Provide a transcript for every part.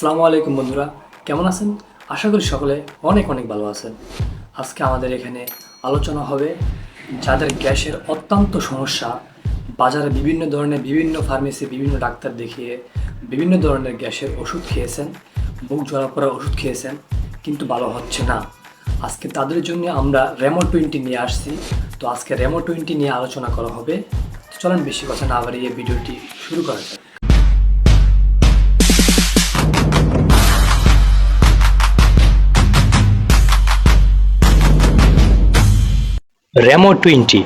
আসসালামু আলাইকুম বন্ধুরা, কেমন আছেন? আশা করি সকলে অনেক অনেক ভালো আছেন। আজকে আমাদের এখানে আলোচনা হবে যাদের গ্যাসের অত্যন্ত সমস্যা, বাজারে বিভিন্ন ধরনের বিভিন্ন ফার্মেসি বিভিন্ন ডাক্তার দেখিয়ে বিভিন্ন ধরনের গ্যাসের ওষুধ খেয়েছেন বুক জ্বলা পড়া ওষুধ খেয়েছেন, কিন্তু ভালো হচ্ছে না। আজকে তাদের জন্য আমরা রেমো টোয়েন্টি নিয়ে আসছি। তো আজকে রেমো টোয়েন্টি নিয়ে আলোচনা করা হবে। চলেন বেশি কথা না বাড়িয়ে ভিডিওটি শুরু করা যাক। র্যামো টোয়েন্টি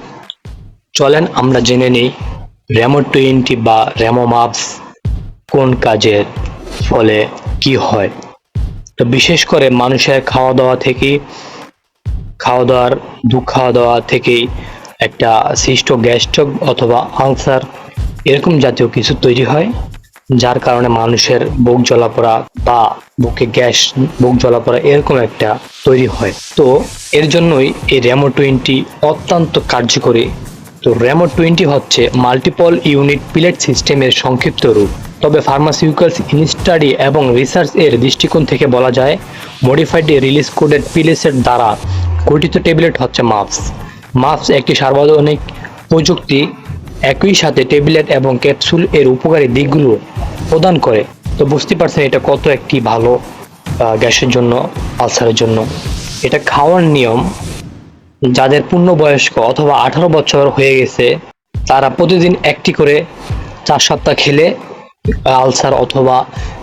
চলেন আমরা জেনে নিই র্যামো টোয়েন্টি বা র্যামো মাপস কোন কাজের ফলে কি হয়। তো বিশেষ করে মানুষের খাওয়া দাওয়া থেকে খাওয়া দাওয়ার দুধ খাওয়া দাওয়া থেকেই একটা সৃষ্ট গ্যাস্ট্রোক অথবা আলসার এরকম জাতীয় কিছু তৈরি হয়। যার কারণে মানুষের বুক জ্বলাপোড়া বা বুকে গ্যাস, বুক জ্বলাপোড়া এরকম একটা তৈরি হয়। তো এর জন্যই এই র্যামো টোয়েন্টি অত্যন্ত কার্যকরী। তো র্যামো টোয়েন্টি হচ্ছে মাল্টিপল ইউনিট পিলেট সিস্টেমের সংক্ষিপ্ত রূপ। তবে ফার্মাসিউটিক্যালস স্টাডি এবং রিসার্চ এর দৃষ্টিকোণ থেকে বলা যায় মডিফাইড রিলিজ কোডেড পিলেসের দ্বারা গঠিত ট্যাবলেট হচ্ছে মাপস মাপস একটি সার্বজনিক প্রযুক্তি, একই সাথে ট্যাবলেট এবং ক্যাপসুল এর উপকারী দিকগুলো প্রদান করে। তো বুঝতে পারছেন এটা কত একটি ভালো গ্যাসের জন্য আলসারের জন্য। এটা খাওয়ার নিয়ম, যাদের পূর্ণবয়স্ক অথবা আঠারো বছর হয়ে গেছে, তারা প্রতিদিন একটি করে চার সপ্তাহ খেলে আলসার অথবা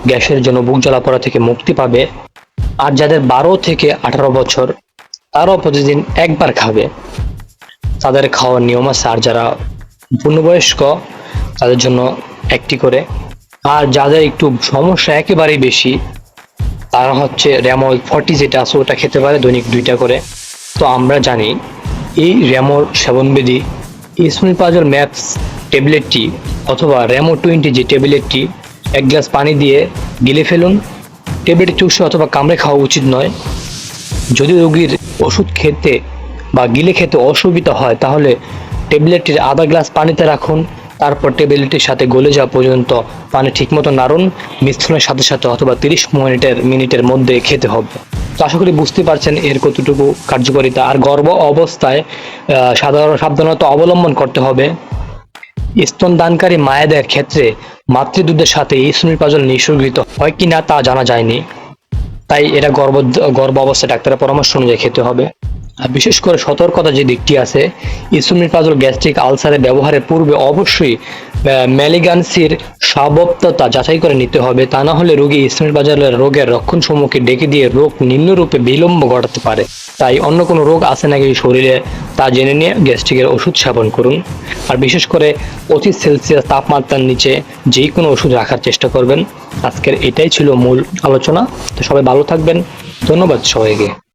গ্যাসের জন্য বুক জ্বালা পড়া থেকে মুক্তি পাবে। আর যাদের বারো থেকে আঠারো বছর, তারাও প্রতিদিন একবার খাবে। তাদের খাওয়ার নিয়ম আছে, আর যারা পূর্ণবয়স্ক, তাদের জন্য একটি করে। আর যাদের একটু সমস্যা একেবারেই বেশি, তারা হচ্ছে র্যামল ফর্টি যেটা আছে ওটা খেতে পারে দৈনিক দুইটা করে। তো আমরা জানি এই র্যামোর সেবনবিধি ইসমিপাজল ম্যাপস ট্যাবলেটটি অথবা র্যামো টোয়েন্টি যে ট্যাবলেটটি, এক গ্লাস পানি দিয়ে গিলে ফেলুন। ট্যাবলেটটি চুষে অথবা কামড়ে খাওয়া উচিত নয়। যদি রোগীর ওষুধ খেতে বা গিলে খেতে অসুবিধা হয়, তাহলে ট্যাবলেটটির আধা গ্লাস পানিতে রাখুন। তারপর টেবিলটির সাথে গলে যাওয়া পর্যন্ত পানি ঠিকমতো নাড়ুন, মিশ্রণের সাথে সাথে অথবা তিরিশ মিনিটের মিনিটের মধ্যে খেতে হবে। তো আশা করি বুঝতে পারছেন এর কতটুকু কার্যকারিতা আর গর্ভ অবস্থায় সাধারণ, সাবধানতা অবলম্বন করতে হবে। স্তন দানকারী মায়েদের ক্ষেত্রে মাতৃদুধের সাথে ইসমিপাজল নিঃসর্গিত হয় কিনা তা জানা যায়নি। তাই এটা গর্ভ গর্ভ অবস্থায় ডাক্তারের পরামর্শ অনুযায়ী খেতে হবে। বিশেষ করে সতর্কতা যে দিকটি আছে ইসুমিপাজল গ্যাস্ট্রিক আলসারের ব্যবহারের পূর্বে অবশ্যই ম্যালিগান্সির সাবপ্ততা যাচাই করে নিতে হবে। তা না হলে রোগী ইসমিপাজলের রোগের রক্ষণ সম্মুখে ডেকে দিয়ে রোগ নিম্নরূপে বিলম্ব ঘটাতে পারে। তাই অন্য কোনো রোগ আছে নাকি শরীরে, তা জেনে নিয়ে গ্যাস্ট্রিকের ওষুধ সেবন করুন। আর বিশেষ করে পঁচিশ সেলসিয়াস তাপমাত্রার নিচে যে কোনো ওষুধ রাখার চেষ্টা করবেন। আজকের এটাই ছিল মূল আলোচনা। তো সবাই ভালো থাকবেন। ধন্যবাদ সবাইকে।